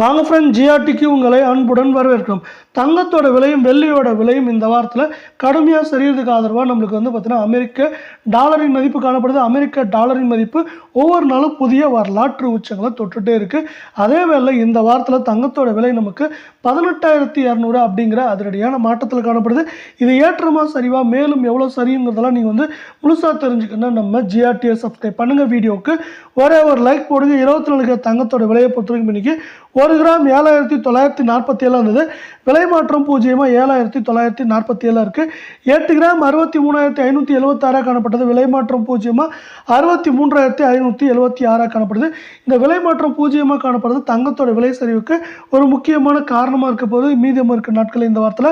வாங்க ஃப்ரெண்ட் ஜிஆர்டிக்கு உங்களை அன்புடன் வரவேற்கிறோம். தங்கத்தோட விலையும் வெள்ளியோட விலையும் இந்த வாரத்தில் கடுமையாக சரியறதுக்கு ஆதரவாக நம்மளுக்கு வந்து பார்த்திங்கன்னா அமெரிக்க டாலரின் மதிப்பு காணப்படுது. அமெரிக்க டாலரின் மதிப்பு ஒவ்வொரு நாளும் புதிய வரலாற்று உச்சங்களை தொட்டுட்டே இருக்குது அதே வேளை இந்த வாரத்தில் தங்கத்தோட விலை நமக்கு பதினெட்டாயிரத்தி இரநூறு அப்படிங்கிற அதிரடியான மாற்றத்தில் காணப்படுது. இது ஏற்றமாக சரிவாக மேலும் எவ்வளோ சரிங்கிறதெல்லாம் நீங்கள் வந்து முழுசாக தெரிஞ்சுக்கணும் நம்ம ஜிஆர்டியை சப்ஸ்கிரைப் பண்ணுங்கள் வீடியோவுக்கு ஒரே ஒரு லைக் போடுங்க. இருபத்தி நாலு தங்கத்தோட விலையை பொறுத்த வரைக்கும் இன்னைக்கு ஒரு கிராம் ஏழாயிரத்தி தொள்ளாயிரத்தி நாற்பத்தி ஏழு இருந்தது விலை மாற்றம் பூஜ்ஜியமாக ஏழாயிரத்தி தொள்ளாயிரத்தி நாற்பத்தி ஏழு இருக்குது எட்டு கிராம் அறுபத்தி மூணாயிரத்தி ஐநூற்றி எழுபத்தாறாக காணப்பட்டது. விலை மாற்றம் பூஜ்ஜியமாக அறுபத்தி மூன்றாயிரத்தி ஐநூற்றி எழுபத்தி ஆறாக காணப்படுது. இந்த விலை மாற்றம் பூஜ்ஜியமாக காணப்படுறது தங்கத்தோட விலை சரிவுக்கு ஒரு முக்கியமான காரணமாக இருக்க போது மீதம் இருக்க நாட்கள் இந்த வாரத்தில்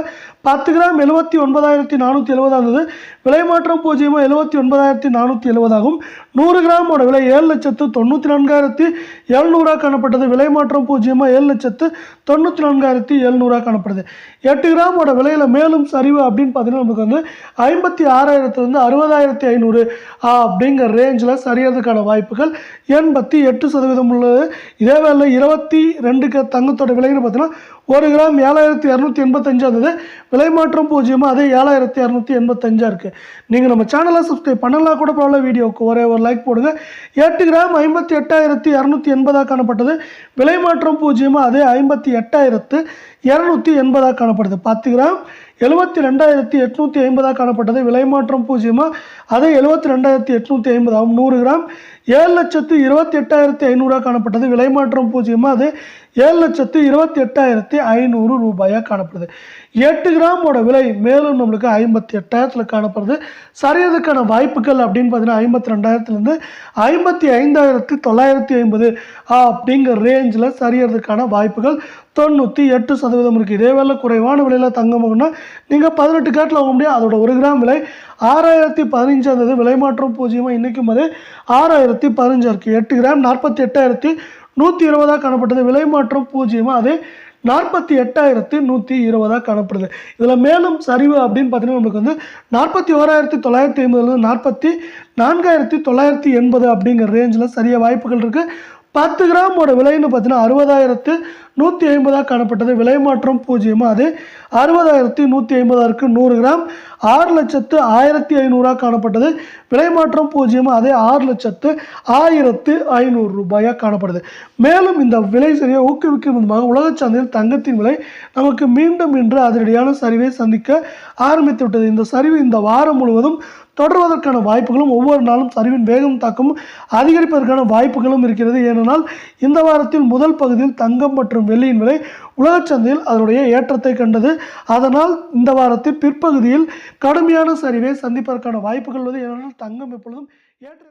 பத்து கிராம் எழுபத்தி ஒன்பதாயிரத்தி நானூற்றி எழுபதாக இருந்தது. விலை மாற்றம் பூஜ்ஜியமாக எழுபத்தி ஒன்பதாயிரத்தி நானூற்றி எழுபதாகும் நூறு கிராமோட விலை ஏழு லட்சத்து தொண்ணூற்றி நான்காயிரத்தி எழுநூறாக காணப்பட்டது. விலை மாற்றம் பூஜ்ஜியமாக ஏழு லட்சத்து தொண்ணூற்றி நான்காயிரத்தி எழுநூறாக காணப்படுது. எட்டு கிராமோட விலையில் மேலும் சரிவு அப்படின்னு பார்த்தீங்கன்னா நமக்கு வந்து ஐம்பத்தி ஆறாயிரத்துலேருந்து அறுபதாயிரத்தி ஐநூறு அப்படிங்கிற ரேஞ்சில் சரியறதுக்கான வாய்ப்புகள் எண்பத்தி எட்டு சதவீதம் உள்ளது. இதே வேலை இருபத்தி ரெண்டுக்கு தங்கத்தோட விலைன்னு பார்த்தீங்கன்னா ஒரு கிராம் ஏழாயிரத்தி இரநூத்தி எண்பத்தஞ்சா இருந்தது விலை மாற்றம் பூஜ்ஜியமாக அதே ஏழாயிரத்தி இரநூத்தி எண்பத்தஞ்சாக இருக்குது நீங்கள் நம்ம சேனலை சப்ஸ்கிரைப் பண்ணலாம் கூட பரவாயில்ல வீடியோவுக்கு ஒரே ஒரு லைக் போடுங்க. எட்டு கிராம் ஐம்பத்தி எட்டாயிரத்தி இரநூத்தி எண்பதாக காணப்பட்டது. விலை மாற்றம் பூஜ்ஜியமாக அதே ஐம்பத்தி எட்டாயிரத்து இரநூத்தி எண்பதாக காணப்படுது. பத்து கிராம் எழுபத்தி ரெண்டாயிரத்தி எட்நூற்றி ஐம்பதாக காணப்பட்டது. விலை மாற்றம் பூஜ்ஜியமாக அதே எழுபத்தி ரெண்டாயிரத்தி எட்நூற்றி ஐம்பதாகும் நூறு கிராம். ஏழு லட்சத்து இருபத்தி எட்டாயிரத்தி ஐநூறாக காணப்பட்டது. விலை மாற்றம் பூஜ்ஜியமாக அது ஏழு லட்சத்து இருபத்தி எட்டாயிரத்தி ஐநூறு ரூபாயாக காணப்படுது. எட்டு கிராமோட விலை மேலும் நம்மளுக்கு ஐம்பத்தி எட்டாயிரத்தில் காணப்படுது. சரியதுக்கான வாய்ப்புகள் அப்படின்னு பார்த்தீங்கன்னா ஐம்பத்தி ரெண்டாயிரத்துலேருந்து ஐம்பத்தி ஐந்தாயிரத்து தொள்ளாயிரத்தி ஐம்பது அப்படிங்கிற ரேஞ்சில் சரியறதுக்கான வாய்ப்புகள் தொண்ணூற்றி எட்டு சதவீதம் இருக்குது இதே வேலை குறைவான விலையில் தங்கம் வாங்கினா நீங்கள் பதினெட்டு கேட்டில் வாங்க முடியும் அதோட ஒரு கிராம் விலை ஆறாயிரத்தி பதினஞ்சு இருந்தது. விலை மாற்றம் பூஜ்ஜியமாக இன்றைக்கும் அது ஆறாயிரத்தி பதினஞ்சு இருக்குது எட்டு கிராம் நாற்பத்தி எட்டாயிரத்தி நூற்றி இருபதாக காணப்பட்டது. விலை மாற்றம் பூஜ்ஜியமாக அது நாற்பத்தி எட்டாயிரத்து நூற்றி இருபதாக காணப்படுது. இதில் மேலும் சரிவு அப்படின்னு பார்த்தீங்கன்னா நமக்கு வந்து நாற்பத்தி ஓராயிரத்தி தொள்ளாயிரத்தி ஐம்பதுலேருந்து நாற்பத்தி நான்காயிரத்தி தொள்ளாயிரத்தி எண்பது அப்படிங்கிற ரேஞ்சில் சரிய வாய்ப்புகள் இருக்குது பத்து கிராமோட விலைன்னு பார்த்தீங்கன்னா அறுபதாயிரத்து நூற்றி ஐம்பதாக காணப்பட்டது. விலை மாற்றம் பூஜ்ஜியமாக அது அறுபதாயிரத்தி நூற்றி ஐம்பதாக இருக்குது நூறு கிராம் ஆறு லட்சத்து ஆயிரத்தி ஐநூறாக காணப்பட்டது. விலை மாற்றம் பூஜ்ஜியமாக அதே ஆறு லட்சத்து ஆயிரத்து ஐநூறு ரூபாயாக காணப்படுது. மேலும் இந்த விலை சரியை ஊக்குவிக்கும் விதமாக உலகச் சந்தையில் தங்கத்தின் விலை நமக்கு மீண்டும் இன்று அதிரடியான சரிவை சந்திக்க ஆரம்பித்து விட்டது. இந்த சரிவு இந்த வாரம் முழுவதும் தொடர்வதற்கான வாய்ப்புகளும் ஒவ்வொரு நாளும் சரிவின் வேகம் தாக்கம் அதிகரிப்பதற்கான வாய்ப்புகளும் இருக்கிறது. ஏனென்றால் இந்த வாரத்தில் முதல் பகுதியில் தங்கம் மற்றும் வெள்ளியின் விலை உலகச் சந்தையில் அதனுடைய ஏற்றத்தை கண்டது. அதனால் இந்த வாரத்தில் பிற்பகுதியில் கடுமையான சரிவை சந்திப்பதற்கான வாய்ப்புகள் உள்ளது. ஏனென்றால் தங்கம் எப்பொழுதும் ஏற்ற